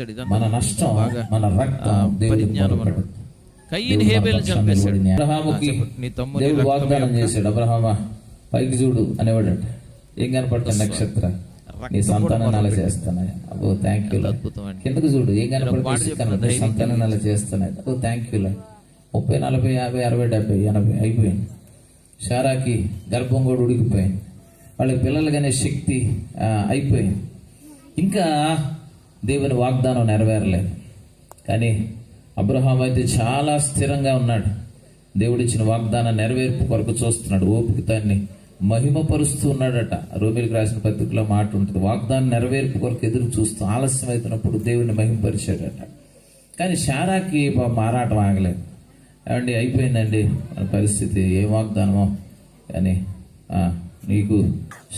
మన నష్టం మన రక్తం పరిజ్ఞానం. కయ్యని దేవుడు చంపేశాడు. అబ్రహాముకి. నీ వాగ్దానం చేశాడు. అబ్రహామా పైకి చూడు అనేవాడట. ఏం కనపడుతుంది నక్షత్ర? నీ సంతానం అలా చేస్తున్నాయి. అబ్బో థ్యాంక్ యూ అద్భుతం కిందకు చూడు ఏం కనపడుతుంది? సంతానం అలా చేస్తున్నాయి. అబ్బో థ్యాంక్ యూ ముప్పై నలభై యాభై అరవై డెబ్బై ఎనభై అయిపోయింది. షారాకి గర్భం కూడా ఉడికిపోయింది. వాళ్ళకి పిల్లలు కానీ శక్తి అయిపోయింది. ఇంకా దేవుని వాగ్దానం నెరవేరలేదు. కానీ అబ్రహాం అయితే చాలా స్థిరంగా ఉన్నాడు. దేవుడిచ్చిన వాగ్దానం నెరవేర్పు కొరకు చూస్తున్నాడు. ఓపికతాన్ని మహిమపరుస్తూ ఉన్నాడట. రోమిలకు రాసిన పత్రికలో మాట ఉంటుంది. వాగ్దానం నెరవేర్పు కొరకు ఎదురు చూస్తూ ఆలస్యం అవుతున్నప్పుడు దేవుడిని మహిమపరిచాడట. కానీ శారాకి మారాటం ఆగలేదు. ఏమండి అయిపోయిందండి పరిస్థితి? ఏం వాగ్దానమో? కానీ నీకు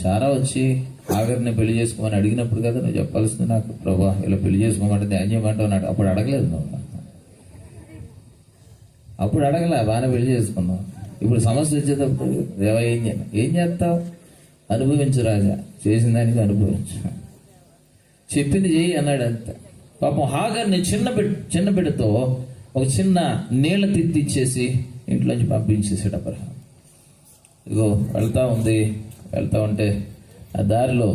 శారా వచ్చి ఆగరిని పెళ్ళి చేసుకోమని అడిగినప్పుడు కదా నువ్వు చెప్పాల్సింది నాకు. ప్రభా ఇలా పెళ్ళి చేసుకోమంటే ధాన్యం అంటావు అన్నాడు అప్పుడు అడగలేదు నువ్వు. అప్పుడు అడగలే బాగానే పెళ్ళి చేసుకున్నావు. ఇప్పుడు సమస్య వచ్చేటప్పుడు దేవా ఏం చేయను ఏం చేస్తావు? అనుభవించు రాజా చేసిన దానికి అనుభవించు. చెప్పింది చేయి అన్నాడు అంతే. పాపం హాగర్ని చిన్న బిడ్ చిన్న బిడ్డతో ఒక చిన్న నీళ్ళ తిత్తిచ్చేసి ఇంట్లోంచి పంపించేసాడు అబ్రహాం ఇదిగో వెళ్తా ఉంది. వెళ్తా ఉంటే ఆ దారిలో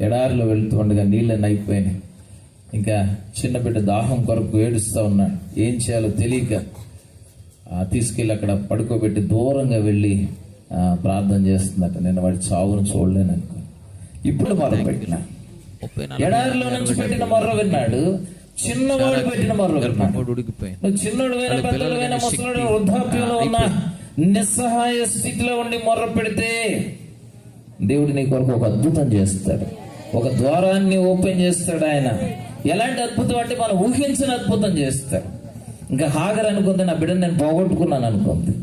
ఎడారిలో వెళ్తూ ఉండగా నీళ్ళని అయిపోయినాయి. ఇంకా చిన్న బిడ్డ దాహం కొరకు ఏడుస్తూ ఉన్నాడు ఏం చేయాలో తెలియక ఆ, తీసుకెళ్ళి అక్కడ పడుకోబెట్టి దూరంగా వెళ్ళి ఆ, ప్రార్థన చేస్తుందట. నేను వాడి చావును చూడలేను అనుకో ఇప్పుడు మొదలు పెట్టిన. ఎడారిలో నుంచి పెట్టిన మొర్ర విన్నాడు. చిన్నవాడు పెట్టిన మొర్ర విన్నాడు. నువ్వు చిన్నోడు అయినా పెద్దలు ముసలుడు వృద్ధాప్యంలో ఉన్న. నిస్సహాయ స్థితిలో ఉండి మొర్ర పెడితే దేవుడు నీ కొరకు ఒక అద్భుతం చేస్తాడు. ఒక ద్వారాన్ని ఓపెన్ చేస్తాడు ఆయన. ఎలాంటి అద్భుతం అంటే మనం ఊహించిన అద్భుతం చేస్తాడు. ఇంకా హాగర్ అనుకుంది నా బిడ్డను నేను పోగొట్టుకున్నాను అనుకుంది.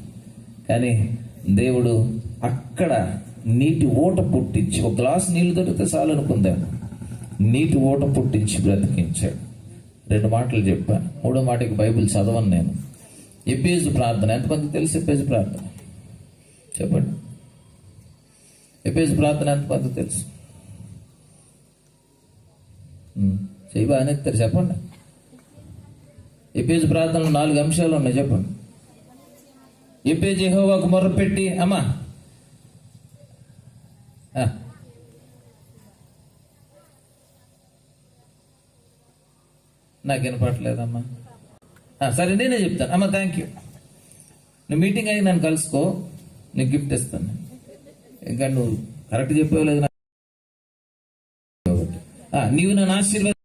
కానీ దేవుడు అక్కడ నీటి ఓట పుట్టించి ఒక గ్లాస్ నీళ్ళు దొరికితే చాలు అనుకుందాం. నీటి ఓట పుట్టించి బ్రతికించాడు. రెండు మాటలు చెప్పాను. మూడో మాటకి బైబిల్ చదవను నేను. ఎప్పేజు ప్రార్థన. ఎంతమంది తెలుసు ఎప్పేజు ప్రార్థన? చెప్పండి. ఎప్పేజు ప్రార్థన ఎంతమంది తెలుసు? చెయ్యి బాగానే చెప్పండి. ఎప్పేజు ప్రార్థనలో నాలుగు అంశాలు ఉన్నాయి చెప్పండి. ఎప్పేజు యెహోవాకు మొర్రపెట్టి అమ్మా. నాకు వినపట్లేదమ్మా సరే నేనే చెప్తాను. అమ్మ థ్యాంక్ యూ నువ్వు మీటింగ్ అయ్యి నన్ను కలుసుకో నీకు గిఫ్ట్ ఇస్తాను. ఇంకా నువ్వు కరెక్ట్ చెప్పేవలేదు నీవు నన్ను ఆశీర్వాద